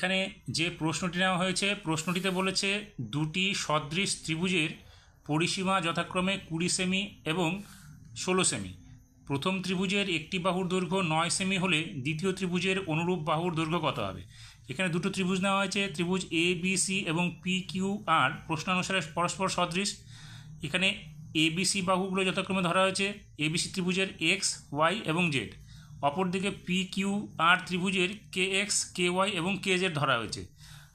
এখানে যে প্রশ্নটি নেওয়া হয়েছে, প্রশ্নটিতে বলেছে দুটি সদৃশ ত্রিভুজের পরিসীমা যথাক্রমে কুড়ি সেমি এবং ষোলো সেমি। প্রথম ত্রিভুজের একটি বাহুর দৈর্ঘ্য নয় সেমি হলে দ্বিতীয় ত্রিভুজের অনুরূপ বাহুর দৈর্ঘ্য কত হবে? এখানে দুটো ত্রিভুজ নেওয়া হয়েছে, ত্রিভুজ এ বি সি এবং পি কিউ আর প্রশ্নানুসারে পরস্পর সদৃশ। এখানে এবিসি বাহুগুলো যথাক্রমে ধরা হয়েছে এবিসি ত্রিভুজের এক্স ওয়াই এবং জেড অপরদিকে পি কিউ আর ত্রিভুজের কে এক্স কে ওয়াই এবং কে জেড ধরা হয়েছে।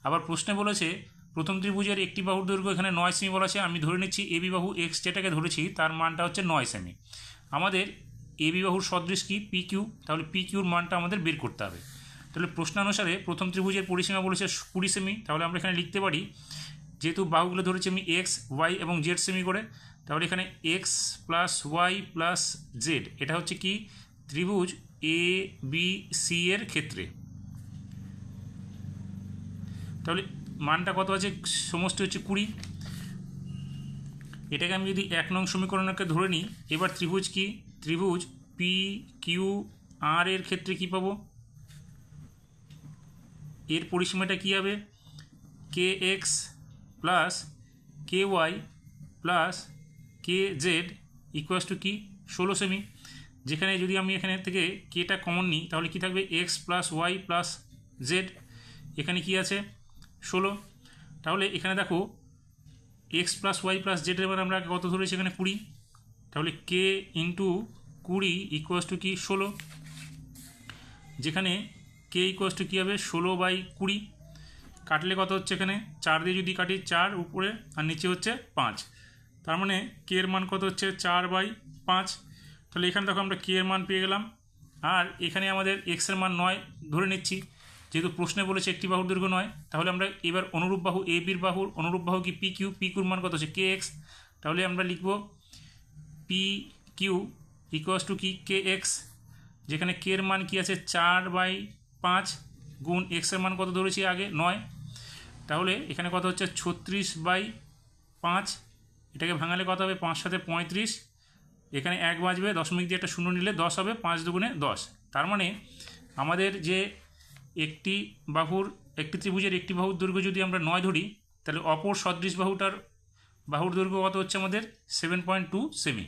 আবার প্রশ্নে বলেছে, প্রথম ত্রিভুজের একটি বাহুর দৈর্ঘ্য এখানে নয় সেমি বলা আছে, আমি ধরে নিচ্ছি এবি বাহু এক্স যেটাকে ধরেছি, তার মানটা হচ্ছে নয় সেমি। আমাদের এবি বাহুর সদৃশ কি? পি কিউ তাহলে পি কিউর মানটা আমাদের বের করতে হবে। তাহলে প্রশ্নানুসারে প্রথম ত্রিভুজের পরিসীমা বলেছে কুড়ি সেমি। তাহলে আমরা এখানে লিখতে পারি, যেহেতু বাহুগুলো ধরেছি আমি এক্স, ওয়াই এবং জেড সেমি করে, তাহলে এখানে X plus Y plus Z, এটা হচ্ছে কি? ত্রিভুজ এ বি সি এর ক্ষেত্রে। তাহলে মানটা কত আছে? সমষ্টি হচ্ছে কুড়ি। এটাকে আমি যদি এক নং সমীকরণকে ধরে নিই, এবার ত্রিভুজ কি? ত্রিভুজ পি কিউ আর এর ক্ষেত্রে কি পাবো? এর পরিসীমাটা কী হবে? K X plus K Y plus K Z equals to কি? ষোলো সেমি যেখানে যদি আমি এখানে থেকে কেটা কমন নিই, তাহলে কি থাকবে? X plus y plus z এখানে কি আছে? ষোলো। তাহলে এখানে দেখো এক্স প্লাস ওয়াই প্লাস জেডের এবার আমরা কত ধরেছি? এখানে কুড়ি। তাহলে কে ইন্টু কুড়ি ইকুয়াস টু কি? ষোলো। যেখানে কে ইকুয়াস টু কী হবে? ষোলো বাই কুড়ি। কাটলে কত হচ্ছে এখানে? চার দিয়ে যদি কাটি, চার উপরে, আর নিচে হচ্ছে পাঁচ। তার মানে কে এর মান কত হচ্ছে? চার বাই পাঁচ। তাহলে এখানে দেখো আমরা কে এর মান পেয়ে গেলাম। আর এখানে আমাদের এক্সের মান নয়, ধরে নিচ্ছি। যেহেতু প্রশ্নে বলেছে একটি বাহুর দৈর্ঘ্য নয়, তাহলে আমরা এবার অনুরূপ বাহু এ বির বাহুর অনুরূপ বাহু কি পি কিউ পি কিউর মান কত হচ্ছে কে এক্স তাহলে আমরা লিখব পি কিউ ইকুয়াস টু কি? কে এক্স যেখানে কে এর মান কি আছে? চার বাই পাঁচ গুণ এক্সের মান কত ধরেছি আগে? নয়। তাহলে এখানে কত হচ্ছে? ছত্রিশ বাই পাঁচ। এটাকে ভাঙালে কত হবে? পাঁচ সাথে পঁয়ত্রিশ। এখানে এক বাজবে দশমিক দিয়ে একটা শূন্য নিলে দশ হবে, পাঁচ দুগুণে দশ। তার মানে আমাদের যে একটি বাহুর, একটি ত্রিভুজের একটি বাহুর দৈর্ঘ্য যদি আমরা নয় ধরি, তাহলে অপর সদৃশ বাহুটার বাহুর দৈর্ঘ্য কত হচ্ছে আমাদের? Seven point two semi